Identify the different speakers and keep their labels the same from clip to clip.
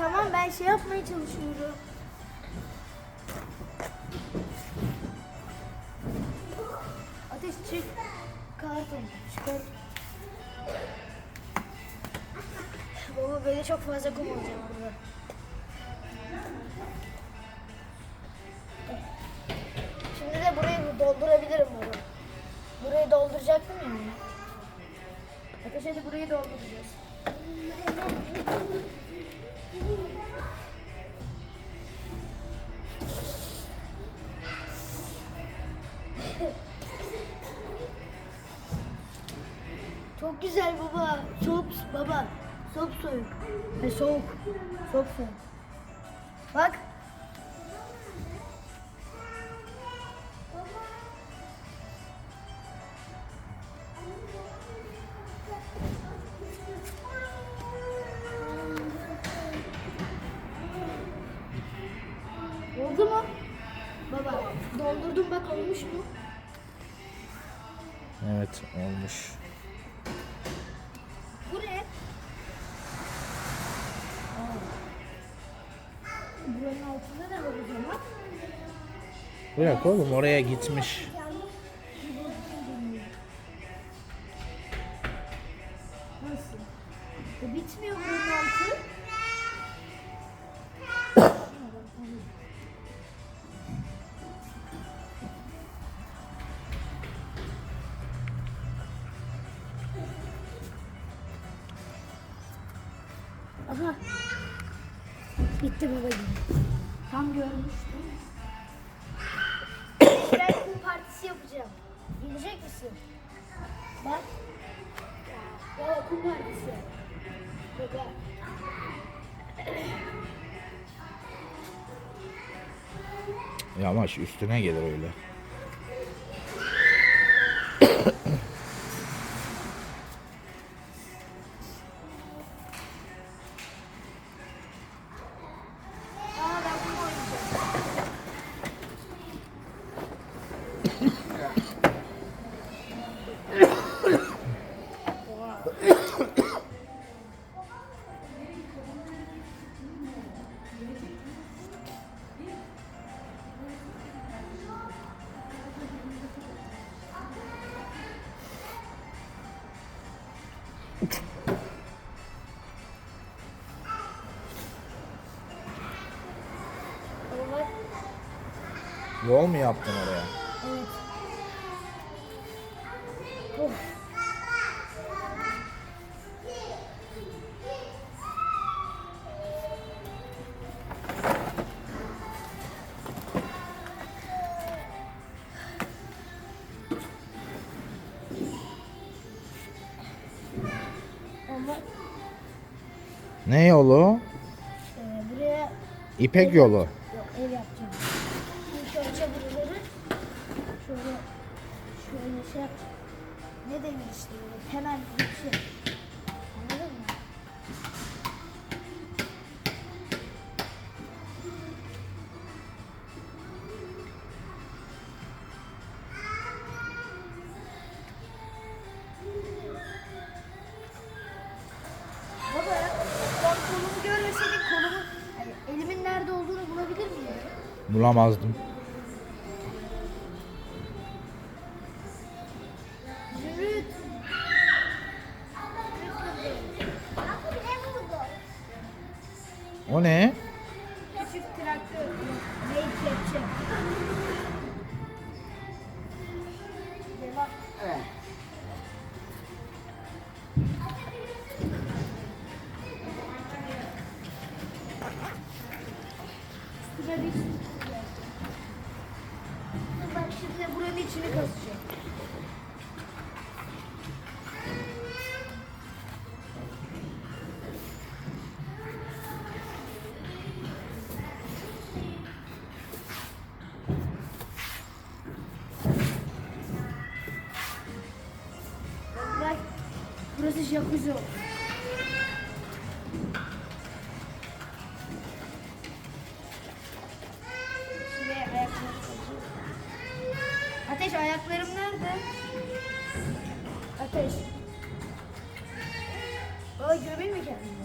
Speaker 1: tamam ben şey yapmaya çalışıyorum. Ateş çık. Karton çıkar. Baba böyle çok fazla kum olacak burada. Şimdi de burayı doldurabilirim baba. Burayı dolduracaktım yani. Ateş hadi burayı dolduracağız. Baba. Soğuk soğuk. E, soğuk. Soğuk soğuk. Bak. Oldu mu? Baba doldurdum bak olmuş mu?
Speaker 2: Evet olmuş.
Speaker 1: Buranın altında ne var o zaman?
Speaker 2: Bırak oğlum oraya gitmiş.
Speaker 1: Nasıl? E, bitmiyor buranın altı. Aha. Bitti babacığım. Tam görmüştüm. ben kum partisi yapacağım. Gelecek misin? Bak. Baba kum partisi. Baba.
Speaker 2: Yavaş üstüne gelir öyle. Yol mu yaptın oraya?
Speaker 1: Evet. Of. Ama
Speaker 2: Ne yolu?
Speaker 1: e, buraya
Speaker 2: İpek yolu.
Speaker 1: Şey. Ne denir işte böyle temel bir şey. Anladın mı? Baba ben kolumu görmeseydik kolumu hani elimin nerede olduğunu bulabilir miyim?
Speaker 2: Bulamazdım. O ne?
Speaker 1: Küçük traktör. Kepçe. Jacuzzi. Ateş ayaklarım nerede? Ateş. Baba gömeyim mi kendimi?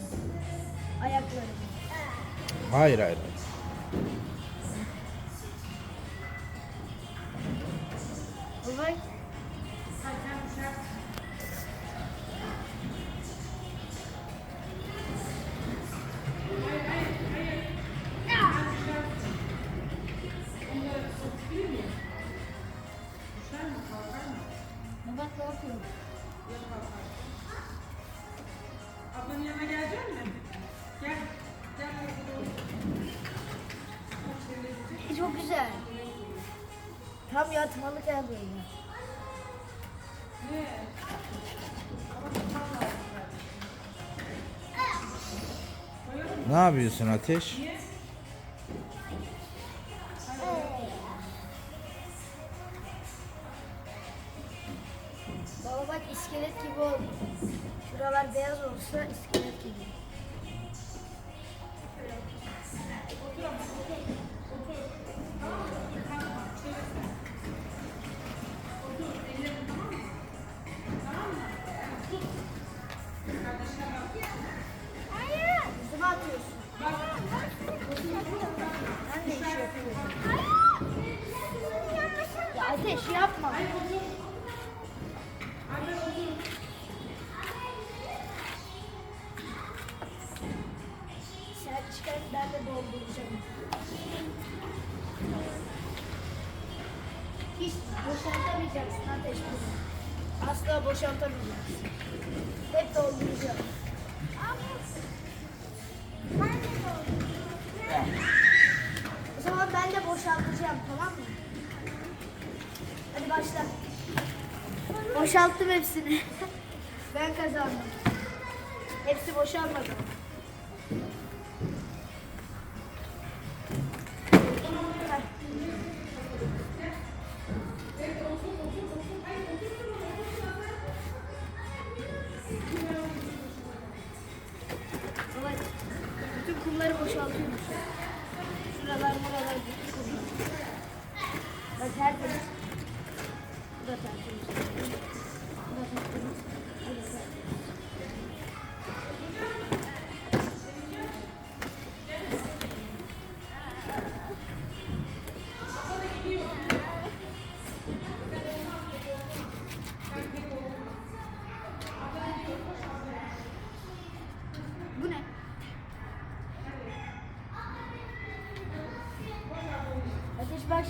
Speaker 1: Ayaklarım.
Speaker 2: Hayır hayır. hayır.
Speaker 1: Yer böyle.
Speaker 2: Ne yapıyorsun Ateş?
Speaker 1: Sen ben de dolduracağım. Hiç boşaltamayacaksın ateş bunu. Asla boşaltamayacaksın. Hep dolduracağım. O zaman ben de boşaltacağım tamam mı? Hadi başla. Boşalttım hepsini. ben kazandım. Hepsi boşalmadı. Bütün kumları boşaltıyormuş. Şuralar buralar. Bak tertemiz. Bu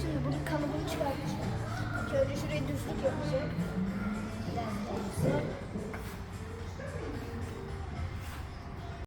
Speaker 1: şimdi bunun kalıbını çıkartacak. Şöyle şuraya düzlük yapacak. Bir dakika.